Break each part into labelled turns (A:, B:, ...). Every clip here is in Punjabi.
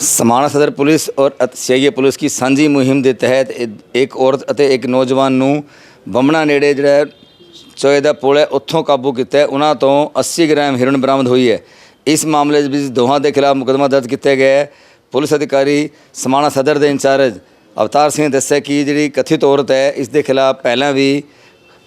A: ਸਮਾਣਾ ਸਦਰ ਪੁਲਿਸ ਔਰ ਸੀਆਈਏ ਪੁਲਿਸ ਕੀ ਸਾਂਝੀ ਮੁਹਿੰਮ ਦੇ ਤਹਿਤ ਇੱਕ ਔਰਤ ਅਤੇ ਇੱਕ ਨੌਜਵਾਨ ਨੂੰ ਬੰਮਣਾ ਨੇੜੇ ਜਿਹੜਾ ਚੋਏ ਦਾ ਪੁਲ ਹੈ, ਉੱਥੋਂ ਕਾਬੂ ਕੀਤਾ ਉਹਨਾਂ ਤੋਂ 80 ਗ੍ਰਾਮ ਹੀਰੋਇਨ ਬਰਾਮਦ ਹੋਈ ਹੈ। ਇਸ ਮਾਮਲੇ ਵਿੱਚ ਦੋਹਾਂ ਦੇ ਖਿਲਾਫ ਮੁਕੱਦਮਾ ਦਰਜ ਕੀਤਾ ਗਿਆ ਹੈ। ਪੁਲਿਸ ਅਧਿਕਾਰੀ ਸਮਾਣਾ ਸਦਰ ਦੇ ਇੰਚਾਰਜ ਅਵਤਾਰ ਸਿੰਘ ਦੱਸਿਆ ਕਿ ਜਿਹੜੀ ਕਥਿਤ ਔਰਤ ਹੈ, ਇਸ ਦੇ ਖਿਲਾਫ ਪਹਿਲਾਂ ਵੀ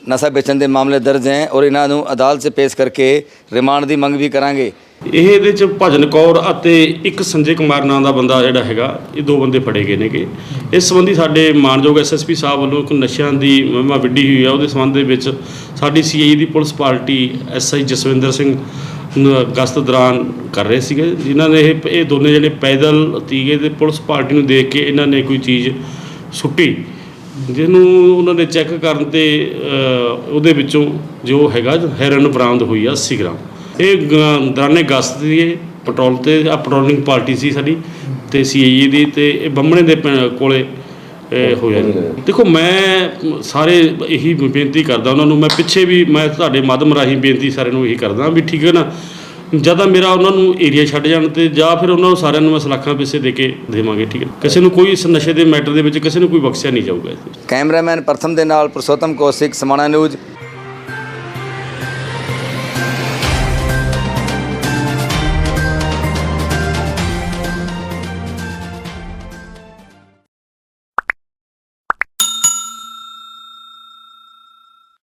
A: ਨਸ਼ਾ ਵੇਚਣ ਦੇ ਮਾਮਲੇ ਦਰਜ ਹੈ ਔਰ ਇਹਨਾਂ ਨੂੰ ਅਦਾਲਤ 'ਚ ਪੇਸ਼ ਕਰਕੇ ਰਿਮਾਂਡ ਦੀ ਮੰਗ ਵੀ ਕਰਾਂਗੇ।
B: ਇਹ ਇਹਦੇ ਚ ਭਜਨ ਕੌਰ ਅਤੇ ਇੱਕ ਸੰਜੇ ਕੁਮਾਰ ਨਾਂ ਦਾ ਬੰਦਾ ਜਿਹੜਾ ਹੈਗਾ, ਇਹ ਦੋ ਬੰਦੇ ਫੜੇ ਗਏ ਨੇਗੇ। ਇਸ ਸੰਬੰਧੀ ਸਾਡੇ ਮਾਨਯੋਗ ਐਸਐਸਪੀ ਸਾਹਿਬ ਵੱਲੋਂ ਇੱਕ ਨਸ਼ਿਆਂ ਦੀ ਮਹਿਮਾ ਵਿੱਢੀ ਹੋਈ ਆ। ਉਹਦੇ ਸੰਬੰਧ ਦੇ ਵਿੱਚ ਸਾਡੀ ਸੀਆਈ ਦੀ police party SI Jaswinder Singh ਗਸ਼ਤ ਦੌਰਾਨ ਕਰ ਰਹੇ ਸੀਗੇ। ਜਿਨ੍ਹਾਂ ਨੇ ਇਹ ਇਹ ਦੋਨੇ ਜਿਹੜੇ ਪੈਦਲ ਤੀਗੇ ਤੇ ਪੁਲਿਸ ਪਾਰਟੀ ਨੂੰ ਦੇਖ ਕੇ ਇਹਨਾਂ ਨੇ ਕੋਈ ਚੀਜ਼ ਸੁੱਟੀ। ਜਿਹਨੂੰ ਉਹਨਾਂ ਨੇ ਚੈੱਕ ਕਰਨ ਤੇ ਉਹਦੇ ਵਿੱਚੋਂ ਜੋ ਹੈਗਾ, ਹੈਰਨ ਬਰਾਮਦ ਹੋਈ ਆ 80 ਗ੍ਰਾਮ। ਇਹ ਦੌਰਾਨੇ ਗਸਤ ਦੀ ਪੈਟਰੋਲ ਤੇ ਆ ਪੈਟਰੋਲਿੰਗ ਪਾਰਟੀ ਸੀ ਸਾਡੀ ਤੇ ਸੀਆਈਏ ਦੀ ਤੇ ਇਹ ਬੰਮਣੇ ਦੇ ਕੋਲੇ ਇਹ ਹੋਇਆ। ਦੇਖੋ ਮੈਂ ਸਾਰੇ ਇਹੀ ਬੇਨਤੀ ਕਰਦਾ ਉਹਨਾਂ ਨੂੰ ਮੈਂ ਪਿੱਛੇ ਵੀ ਮੈਂ ਤੁਹਾਡੇ ਮਾਧਮ ਰਾਹੀਂ ਬੇਨਤੀ ਸਾਰਿਆਂ ਨੂੰ ਇਹੀ ਕਰਦਾ ਵੀ ਠੀਕ ਹੈ ਨਾ ਜਾਂ ਤਾਂ ਮੇਰਾ ਉਹਨਾਂ ਨੂੰ ਏਰੀਆ ਛੱਡ ਜਾਣ ਤੇ ਜਾਂ ਫਿਰ ਉਹਨਾਂ ਨੂੰ ਸਾਰਿਆਂ ਨੂੰ ਮੈਂ ਸਲਾਖਾਂ ਪੈਸੇ ਦੇ ਕੇ ਦੇਵਾਂਗੇ ਠੀਕ ਹੈ ਕਿਸੇ ਨੂੰ ਕੋਈ ਇਸ ਨਸ਼ੇ ਦੇ ਮੈਟਰ ਦੇ ਵਿੱਚ ਕਿਸੇ ਨੂੰ ਕੋਈ ਬਖਸ਼ਿਆ ਨਹੀਂ ਜਾਊਗਾ
A: ਕੈਮਰਾਮੈਨ ਪ੍ਰਥਮ ਦੇ ਨਾਲ ਪੁਰਸ਼ੋਤਮ ਕੌਸ਼ਿਕ ਸਮਾਣਾ ਨਿਊਜ਼